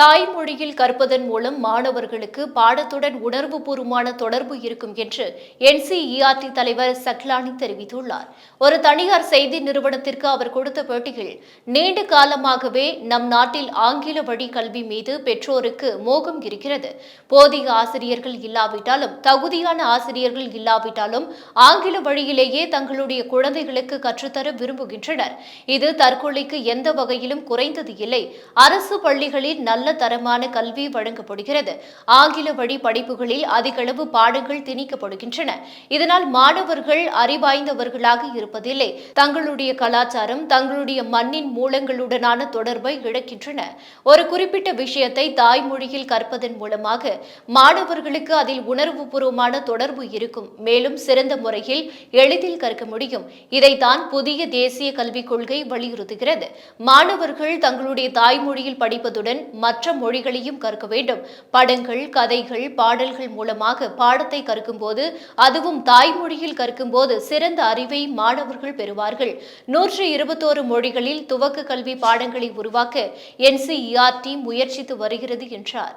தாய்மொழியில் கற்பதன் மூலம் மாணவர்களுக்கு பாடத்துடன் உணர்வுபூர்வமான தொடர்பு இருக்கும் என்று என்சிஇஆர்டி தலைவர் சக்லானி தெரிவித்துள்ளார். ஒரு தனியார் செய்தி நிறுவனத்திற்கு அவர் கொடுத்த பேட்டியில் நீண்ட காலமாகவே நம் நாட்டில் ஆங்கில வழி கல்வி மீது பெற்றோருக்கு மோகம் இருக்கிறது. போதிய ஆசிரியர்கள் இல்லாவிட்டாலும் தகுதியான ஆசிரியர்கள் இல்லாவிட்டாலும் ஆங்கில வழியிலேயே தங்களுடைய குழந்தைகளுக்கு கற்றுத்தர விரும்புகின்றனர். இது தற்கொலைக்கு எந்த வகையிலும் குறைந்தது இல்லை. அரசு பள்ளிகளில் நல்ல தரமான கல்வி வழங்கப்படுகிறது. ஆங்கில வழி படிப்புகளில் அதிகளவு பாடங்கள் திணிக்கப்படுகின்றன. இதனால் மாணவர்கள் அறிவாய்ந்தவர்களாக இருப்பதில்லை. தங்களுடைய கலாச்சாரம் தங்களுடைய மண்ணின் மூலங்களுடனான தொடர்பை இழக்கின்றன. ஒரு குறிப்பிட்ட விஷயத்தை தாய்மொழியில் கற்பதன் மூலமாக மாணவர்களுக்கு அதில் உணர்வுபூர்வமான தொடர்பு இருக்கும். மேலும் சிறந்த முறையில் எளிதில் கற்க முடியும். இதைத்தான் புதிய தேசிய கல்விக் கொள்கை வலியுறுத்துகிறது. மாணவர்கள் தங்களுடைய தாய்மொழியில் படிப்பதுடன் மற்ற மொழிகளையும் கற்க வேண்டும். படங்கள் கதைகள் பாடல்கள் மூலமாக பாடத்தை கற்கும்போது அதுவும் தாய்மொழியில் கற்கும்போது சிறந்த அறிவை மாணவர்கள் பெறுவார்கள். நூற்று இருபத்தோரு மொழிகளில் துவக்க கல்வி பாடங்களை உருவாக்க என்சிஇஆர்டி முயற்சித்து வருகிறது என்றார்.